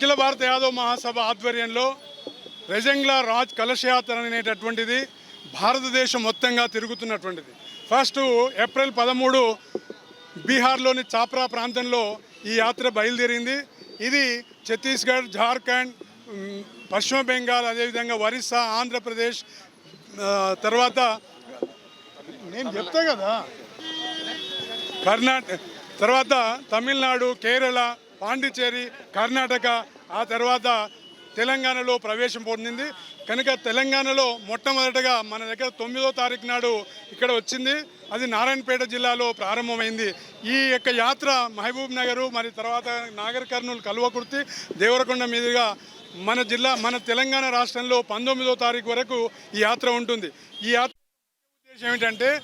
అఖిల భారత యాదవ్ మహాసభ ఆధ్వర్యంలో రెజంగ్లా రాజ్ కలశయాత్ర అనేటటువంటిది భారతదేశం మొత్తంగా తిరుగుతున్నటువంటిది. ఫస్ట్ ఏప్రిల్ పదమూడు బీహార్లోని చాప్రా ప్రాంతంలో ఈ యాత్ర బయలుదేరింది. ఇది ఛత్తీస్గఢ్ జార్ఖండ్ పశ్చిమ బెంగాల్ అదేవిధంగా ఒరిస్సా ఆంధ్రప్రదేశ్ తర్వాత నేను చెప్తా కదా. కర్ణాటక తర్వాత తమిళనాడు కేరళ పాండిచ్చేరి కర్ణాటక ఆ తర్వాత తెలంగాణలో ప్రవేశం పొందింది. కనుక తెలంగాణలో మొట్టమొదటగా మన దగ్గర తొమ్మిదో తారీఖు నాడు ఇక్కడ వచ్చింది. అది నారాయణపేట జిల్లాలో ప్రారంభమైంది. ఈ యొక్క యాత్ర మహబూబ్ నగరు మరి తర్వాత నాగర్ కర్నూలు కల్వకుర్తి దేవరకొండ మీదుగా మన జిల్లా మన తెలంగాణ రాష్ట్రంలో పంతొమ్మిదో తారీఖు వరకు ఈ యాత్ర ఉంటుంది. ఈ యాత్ర ఉద్దేశం ఏమిటంటే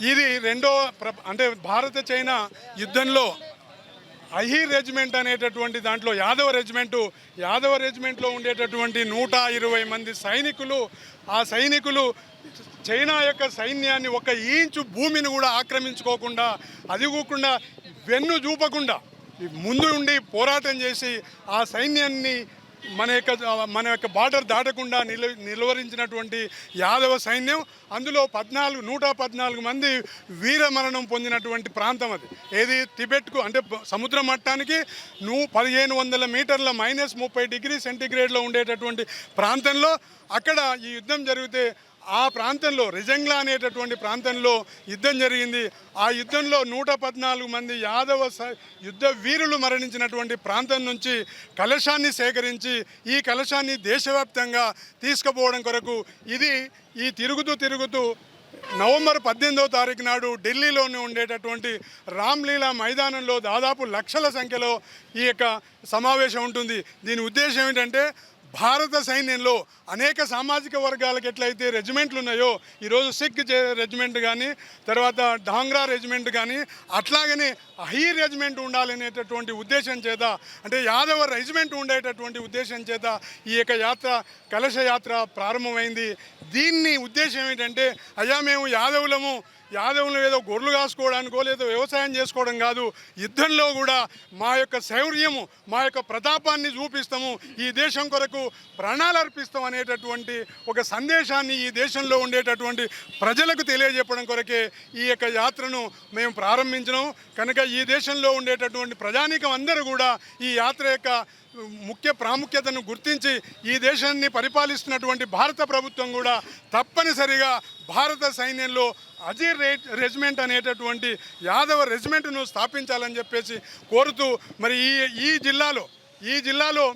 ఇది రెండో ప్ర- అంటే భారత చైనా యుద్ధంలో అహీర్ రెజిమెంట్ అనేటటువంటి దాంట్లో యాదవ రెజిమెంటు యాదవ రెజిమెంట్లో ఉండేటటువంటి నూట ఇరవై మంది సైనికులు ఆ సైనికులు చైనా యొక్క సైన్యాన్ని ఒక ఇంచు భూమిని కూడా ఆక్రమించుకోకుండా అది కూకుండా వెన్ను చూపకుండా ముందు ఉండి పోరాటం చేసి ఆ సైన్యాన్ని మన యొక్క మన యొక్క బార్డర్ దాటకుండా నిలు నిలువరించినటువంటి యాదవ సైన్యం అందులో పద్నాలుగు నూట పద్నాలుగు మంది వీరమరణం పొందినటువంటి ప్రాంతం అది. ఏది? టిబెట్కు అంటే సముద్ర మట్టానికి నూ పదిహేను వందల మీటర్ల మైనస్ ముప్పై డిగ్రీ సెంటీగ్రేడ్లో ఉండేటటువంటి ప్రాంతంలో అక్కడ ఈ యుద్ధం జరిగితే ఆ ప్రాంతంలో రిజంగ్లా అనేటటువంటి ప్రాంతంలో యుద్ధం జరిగింది. ఆ యుద్ధంలో నూట పద్నాలుగు మంది యాదవ స- యుద్ధ వీరులు మరణించినటువంటి ప్రాంతం నుంచి కలశాన్ని సేకరించి ఈ కలశాన్ని దేశవ్యాప్తంగా తీసుకుపోవడం కొరకు ఇది ఈ తిరుగుతూ తిరుగుతూ నవంబర్ పద్దెనిమిదవ తారీఖు నాడు ఢిల్లీలోనే ఉండేటటువంటి రామ్లీలా మైదానంలో దాదాపు లక్షల సంఖ్యలో ఈ యొక్క సమావేశం ఉంటుంది. దీని ఉద్దేశం ఏంటంటే భారత సైన్యంలో అనేక సామాజిక వర్గాలకు ఎట్లయితే రెజిమెంట్లు ఉన్నాయో ఈరోజు సిక్ రెజిమెంట్ కానీ తర్వాత డాంగ్రా రెజిమెంట్ కానీ అట్లాగనే అహీ రెజిమెంట్ ఉండాలనేటటువంటి ఉద్దేశం చేత అంటే యాదవ రెజిమెంట్ ఉండేటటువంటి ఉద్దేశం చేత ఈ యొక్క యాత్ర కలశ యాత్ర ప్రారంభమైంది. దీన్ని ఉద్దేశం ఏంటంటే అయ్యా మేము యాదవులము యాదవులు ఏదో గొర్రెలు కాసుకోవడానికో లేదో వ్యవసాయం చేసుకోవడం కాదు యుద్ధంలో కూడా మా యొక్క శౌర్యము మా యొక్క ప్రతాపాన్ని చూపిస్తాము ఈ దేశం కొరకు ప్రాణాలు అర్పిస్తాం అనేటటువంటి ఒక సందేశాన్ని ఈ దేశంలో ఉండేటటువంటి ప్రజలకు తెలియజెప్పడం కొరకే ఈ యొక్క యాత్రను మేము ప్రారంభించినాం. కనుక ఈ దేశంలో ఉండేటటువంటి ప్రజానీకం అందరూ కూడా ఈ యాత్ర యొక్క ముఖ్య ప్రాముఖ్యతను గుర్తించి ఈ దేశాన్ని పరిపాలిస్తున్నటువంటి భారత ప్రభుత్వం కూడా తప్పనిసరిగా భారత సైన్యంలో అజీర్ రే రెజిమెంట్ అనేటటువంటి యాదవ రెజిమెంట్ను స్థాపించాలని చెప్పేసి కోరుతూ మరి ఈ ఈ జిల్లాలో ఈ జిల్లాలో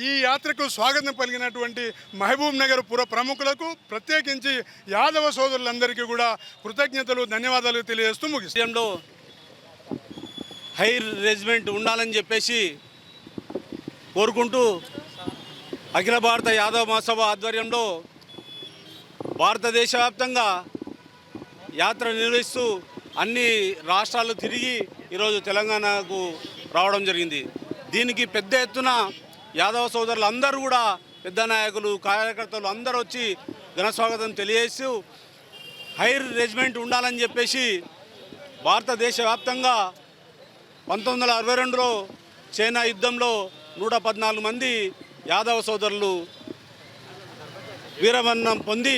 ఈ యాత్రకు స్వాగతం పలిగినటువంటి మహబూబ్ నగర్ పుర ప్రముఖులకు ప్రత్యేకించి యాదవ సోదరులందరికీ కూడా కృతజ్ఞతలు ధన్యవాదాలు తెలియజేస్తూ ముగిస్తాను హై రెజిమెంట్ ఉండాలని చెప్పేసి కోరుకుంటూ అఖిల భారత యాదవ మహాసభ ఆధ్వర్యంలో భారతదేశ వ్యాప్తంగా యాత్ర నిర్వహిస్తూ అన్ని రాష్ట్రాలు తిరిగి ఈరోజు తెలంగాణకు రావడం జరిగింది. దీనికి పెద్ద ఎత్తున యాదవ సోదరులు అందరూ కూడా పెద్ద నాయకులు కార్యకర్తలు అందరూ వచ్చి ఘనస్వాగతం తెలియజేస్తూ హైర్ రెజిమెంట్ ఉండాలని చెప్పేసి భారతదేశ వ్యాప్తంగా పంతొమ్మిది వందల అరవై రెండులో చైనా యుద్ధంలో నూట పద్నాలుగు మంది యాదవ సోదరులు వీరమరణం పొంది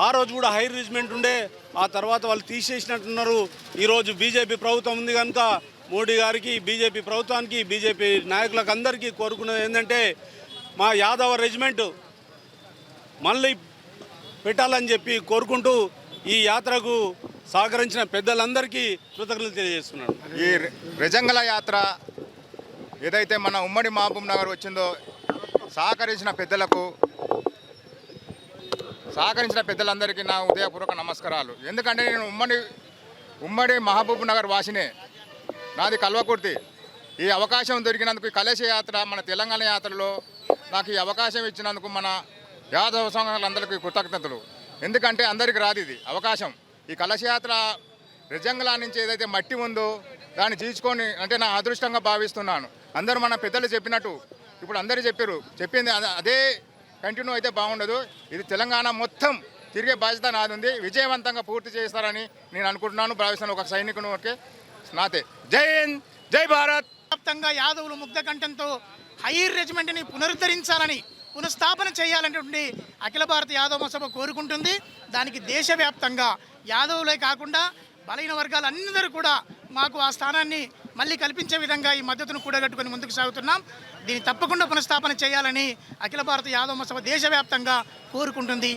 ఆ రోజు కూడా హై రిజిమెంట్ ఉండే ఆ తర్వాత వాళ్ళు తీసేసినట్టున్నారు. ఈరోజు బీజేపీ ప్రభుత్వం ఉంది కనుక మోడీ గారికి బీజేపీ ప్రభుత్వానికి బీజేపీ నాయకులకు అందరికీ కోరుకున్నది ఏంటంటే మా యాదవ రెజిమెంట్ మళ్ళీ పెట్టాలని చెప్పి కోరుకుంటూ ఈ యాత్రకు సహకరించిన పెద్దలందరికీ కృతజ్ఞతలు తెలియజేస్తున్నాను. ఈ రె- రెజంగల యాత్ర ఏదైతే మన ఉమ్మడి మహబూబ్ నగర్ వచ్చిందో సహకరించిన పెద్దలకు సహకరించిన పెద్దలందరికీ నా ఉదయపూర్వక నమస్కారాలు. ఎందుకంటే నేను ఉమ్మడి ఉమ్మడి మహబూబ్ నగర్ వాసినే. నాది కల్వకుర్తి. ఈ అవకాశం దొరికినందుకు ఈ కలేశ యాత్ర మన తెలంగాణ యాత్రలో నాకు ఈ అవకాశం ఇచ్చినందుకు మన యాదవ సంఘాలందరికీ కృతజ్ఞతలు. ఎందుకంటే అందరికీ రాదు ఇది అవకాశం. ఈ కలశయాత్ర యాత్ర నుంచి ఏదైతే మట్టి ఉందో దాన్ని తీర్చుకొని అంటే నా అదృష్టంగా భావిస్తున్నాను. అందరూ మన పెద్దలు చెప్పినట్టు ఇప్పుడు అందరూ చెప్పారు చెప్పింది అదే కంటిన్యూ అయితే బాగుండదు. ఇది తెలంగాణ మొత్తం తిరిగే బాధ్యత నాది ఉంది విజయవంతంగా పూర్తి చేస్తారని నేను అనుకుంటున్నాను. భావిస్తాను ఒక సైనికుని ఒకే నాతే. జై హింద్ జై భారత్. వ్యాప్తంగా యాదవులు ముగ్ధ కంఠంతో హైయర్ రెజిమెంట్ని పునరుద్ధరించాలని పునఃస్థాపన చేయాలనేటువంటి అఖిల భారత యాదవ సభ కోరుకుంటుంది. దానికి దేశవ్యాప్తంగా యాదవులే కాకుండా బలహీన వర్గాలు అందరూ కూడా మాకు ఆ స్థానాన్ని మళ్ళీ కల్పించే విధంగా ఈ మద్దతును కూడగట్టుకొని ముందుకు సాగుతున్నాం. దీన్ని తప్పకుండా పునఃస్థాపన చేయాలని అఖిల భారత యాదవ సభ దేశవ్యాప్తంగా కోరుకుంటుంది.